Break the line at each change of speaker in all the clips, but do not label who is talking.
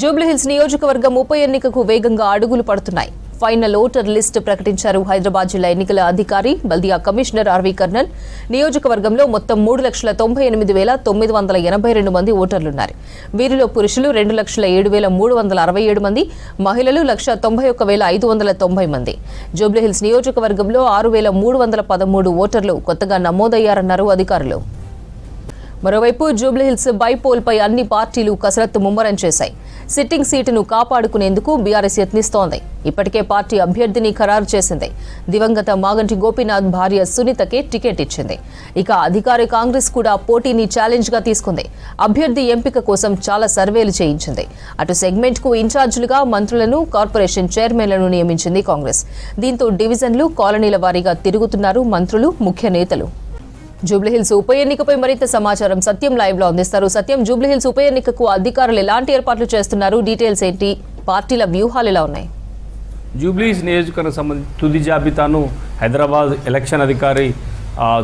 జూబ్లీహిల్స్ నియోజకవర్గం ఉప ఎన్నికకు వేగంగా అడుగులు పడుతున్నాయి. ఫైనల్ ఓటర్ లిస్ట్ ప్రకటించారు హైదరాబాద్ జిల్లా ఎన్నికల అధికారి బల్దియా కమిషనర్ ఆర్వీ కర్నల్. నియోజకవర్గంలో మొత్తం మూడు లక్షల తొంభై ఎనిమిది వేల తొమ్మిది వందల ఎనభై రెండు మంది ఓటర్లున్నారు. వీరిలో పురుషులు రెండు లక్షల ఏడు వేల మూడు వందల అరవై ఏడు మంది మహిళలు లక్ష తొంభై ఒక్క వేల ఐదు వందల తొంభై మంది. జూబ్లీహిల్స్ నియోజకవర్గంలో ఆరు వేల మూడు వందల పదమూడు ఓటర్లు కొత్తగా నమోదయ్యారన్నారు అధికారులు. మరోవైపు జూబ్లీహిల్స్ బైపోల్పై అన్ని పార్టీలు కసరత్తు ముమ్మరం చేశాయి. సిట్టింగ్ సీటును కాపాడుకునేందుకు బీఆర్ఎస్ యత్నిస్తోంది. ఇప్పటికే పార్టీ అభ్యర్థిని ఖరారు చేసింది. దివంగత మాగంటి గోపీనాథ్ భార్య సునీతకే టికెట్ ఇచ్చింది. ఇక అధికార కాంగ్రెస్ కూడా పోటీని ఛాలెంజ్గా తీసుకుంది. అభ్యర్థి ఎంపిక కోసం చాలా సర్వేలు చేయించింది. అటు సెగ్మెంట్కు ఇన్ఛార్జీలుగా మంత్రులను కార్పొరేషన్ చైర్మన్లను నియమించింది కాంగ్రెస్. దీంతో డివిజన్లు కాలనీల వారీగా తిరుగుతున్నారు మంత్రులు ముఖ్య నేతలు. జూబ్లీహిల్స్ ఉప ఎన్నికపై మరింత సమాచారం సత్యం లైవ్లో అందిస్తారు. సత్యం జూబ్లీహిల్స్ ఉప ఎన్నికకు అధికారులు ఎలాంటి ఏర్పాట్లు చేస్తున్నారు? డీటెయిల్స్ ఏంటి? పార్టీల వ్యూహాలు ఎలా ఉన్నాయి?
జూబ్లీస్ నియోజకవర్గం సంబంధించి తుది జాబితాను హైదరాబాద్ ఎలక్షన్ అధికారి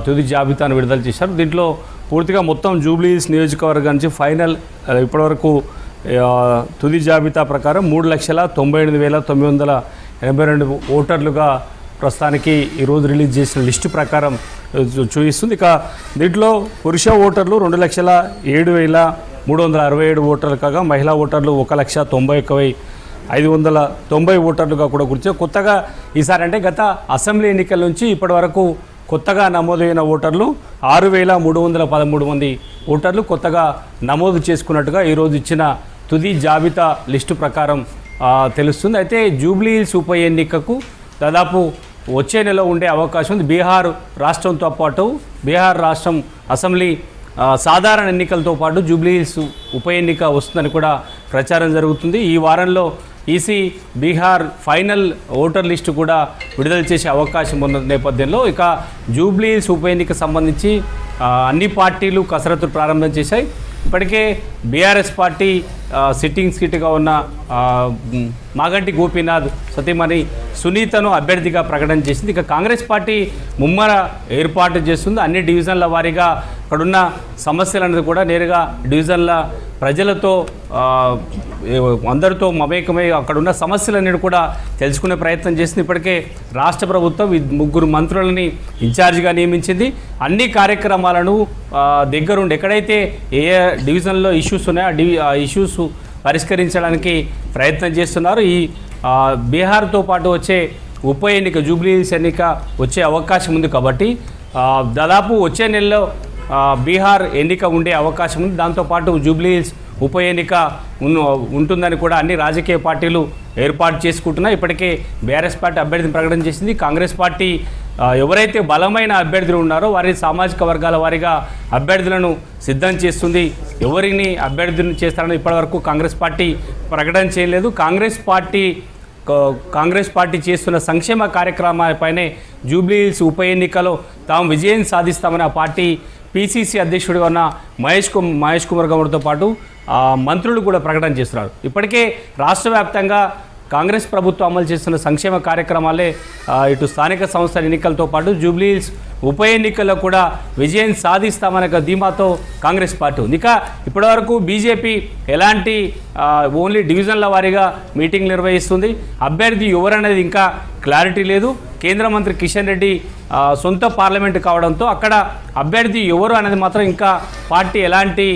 తుది జాబితాను విడుదల చేశారు. దీంట్లో పూర్తిగా మొత్తం జూబ్లీహిల్స్ నియోజకవర్గం నుంచి ఫైనల్ ఇప్పటివరకు తుది జాబితా ప్రకారం మూడు లక్షల తొంభై ఎనిమిది వేల తొమ్మిది వందల ఎనభై రెండు ఓటర్లుగా ప్రస్తుతానికి ఈరోజు రిలీజ్ చేసిన లిస్టు ప్రకారం చూ- చూపిస్తుంది. ఇక దీంట్లో పురుష ఓటర్లు రెండు లక్షల ఏడు వేల మూడు వందల అరవై ఏడు ఓటర్లు కాగా మహిళా ఓటర్లు ఒక లక్ష తొంభై ఒక ఐదు వందల తొంభై ఓటర్లుగా కూడా గుర్తు. కొత్తగా ఈసారి అంటే గత అసెంబ్లీ ఎన్నికల నుంచి ఇప్పటి వరకు కొత్తగా నమోదైన ఓటర్లు ఆరు వేల మూడు వందల పదమూడు మంది ఓటర్లు కొత్తగా నమోదు చేసుకున్నట్టుగా ఈరోజు ఇచ్చిన తుది జాబితా లిస్టు ప్రకారం తెలుస్తుంది. అయితే జూబ్లీ హిల్స్ ఉప ఎన్నికకు దాదాపు వచ్చే నెల ఉండే అవకాశం ఉంది. బీహార్ రాష్ట్రంతో పాటు బీహార్ రాష్ట్రం అసెంబ్లీ సాధారణ ఎన్నికలతో పాటు జూబ్లీహిల్స్ ఉప ఎన్నిక వస్తుందని కూడా ప్రచారం జరుగుతుంది. ఈ వారంలో EC Bihar final voter list కూడా విడుదల చేసే అవకాశం ఉన్న నేపథ్యంలో ఇక జూబ్లీహిల్స్ ఉప ఎన్నిక సంబంధించి అన్ని పార్టీలు కసరత్తు ప్రారంభం చేశాయి. ఇప్పటికే బీఆర్ఎస్ పార్టీ సిట్టింగ్ సీటుగా ఉన్న మాగంటి గోపీనాథ్ సతీమణి సునీతను అభ్యర్థిగా ప్రకటన చేసింది. ఇక కాంగ్రెస్ పార్టీ ముమ్మర ఏర్పాటు చేస్తుంది. అన్ని డివిజన్ల వారీగా అక్కడున్న సమస్యలనేది కూడా నేరుగా డివిజన్ల ప్రజలతో అందరితో మమేకమై అక్కడున్న సమస్యలన్నీ కూడా తెలుసుకునే ప్రయత్నం చేసింది. ఇప్పటికే రాష్ట్ర ప్రభుత్వం ముగ్గురు మంత్రులని ఇన్ఛార్జిగా నియమించింది. అన్ని కార్యక్రమాలను దగ్గరుండి ఎక్కడైతే ఏ డివిజన్లో ఇష్యూస్ ఉన్నాయో ఆ డివి ఆ ఇష్యూస్ పరిష్కరించడానికి ప్రయత్నం చేస్తున్నారు. ఈ బీహార్తో పాటు వచ్చే ఉప ఎన్నిక జూబ్లీ ఎన్నిక వచ్చే అవకాశం ఉంది కాబట్టి దాదాపు వచ్చే నెలలో బీహార్ ఎన్నిక ఉండే అవకాశం ఉంది. దాంతోపాటు జూబ్లీహిల్స్ ఉప ఎన్నిక ఉంటుందని కూడా అన్ని రాజకీయ పార్టీలు ఏర్పాటు చేసుకుంటున్నాయి. ఇప్పటికే బీఆర్ఎస్ పార్టీ అభ్యర్థిని ప్రకటన చేసింది. కాంగ్రెస్ పార్టీ ఎవరైతే బలమైన అభ్యర్థులు ఉన్నారో వారి సామాజిక వర్గాల వారిగా అభ్యర్థులను సిద్ధం చేస్తుంది. ఎవరిని అభ్యర్థులను చేస్తారని ఇప్పటివరకు కాంగ్రెస్ పార్టీ ప్రకటన చేయలేదు. కాంగ్రెస్ పార్టీ కా- కాంగ్రెస్ పార్టీ చేస్తున్న సంక్షేమ కార్యక్రమాలపైనే జూబ్లీహిల్స్ ఉప ఎన్నికలో తాము విజయం సాధిస్తామని ఆ పార్టీ పీసీసీ అధ్యక్షుడిగా ఉన్న మహేష్కు మహేష్ కుమార్ గౌడ్తో పాటు మంత్రులు కూడా ప్రకటన చేస్తున్నారు. ఇప్పటికే రాష్ట్ర వ్యాప్తంగా కాంగ్రెస్ ప్రభుత్వం అమలు చేస్తున్న సంక్షేమ కార్యక్రమాలే ఇటు స్థానిక సంస్థల ఎన్నికలతో పాటు జూబ్లీహిల్స్ ఉప ఎన్నికల్లో కూడా విజయం సాధిస్తామనే ధీమాతో కాంగ్రెస్ పార్టీ ఉంది. ఇక ఇప్పటివరకు బీజేపీ ఎలాంటి ఓన్లీ డివిజన్ల వారీగా మీటింగ్ నిర్వహిస్తుంది. అభ్యర్థి ఎవరనేది ఇంకా క్లారిటీ లేదు. కేంద్ర మంత్రి కిషన్ రెడ్డి సొంత పార్లమెంట్ కావడంతో అక్కడ అభ్యర్థి ఎవరు అనేది మాత్రం ఇంకా పార్టీ ఎలాంటి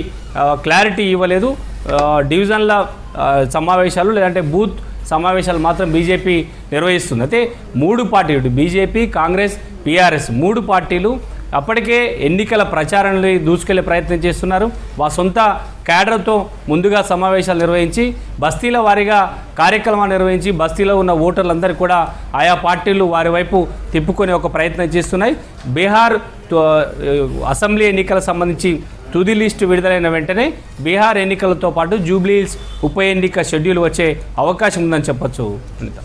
క్లారిటీ ఇవ్వలేదు. డివిజన్ల సమావేశాలు లేదంటే బూత్ సమావేశాలు మాత్రం బీజేపీ నిర్వహిస్తుంది. అయితే మూడు పార్టీలు బీజేపీ కాంగ్రెస్ పీఆర్ఎస్ మూడు పార్టీలు అప్పటికే ఎన్నికల ప్రచారాన్ని దూసుకెళ్ళే ప్రయత్నం చేస్తున్నారు. వా సొంత క్యాడర్తో ముందుగా సమావేశాలు నిర్వహించి బస్తీల వారీగా కార్యక్రమాలు నిర్వహించి బస్తీలో ఉన్న ఓటర్లందరూ కూడా ఆయా పార్టీలు వారి వైపు తిప్పుకునే ఒక ప్రయత్నం చేస్తున్నాయి. బీహార్ అసెంబ్లీ ఎన్నికల సంబంధించి తుది లిస్టు విడుదలైన వెంటనే బీహార్ ఎన్నికలతో పాటు జూబ్లీహిల్స్ ఉప ఎన్నిక షెడ్యూల్ వచ్చే అవకాశం ఉందని చెప్పొచ్చు. అనిత.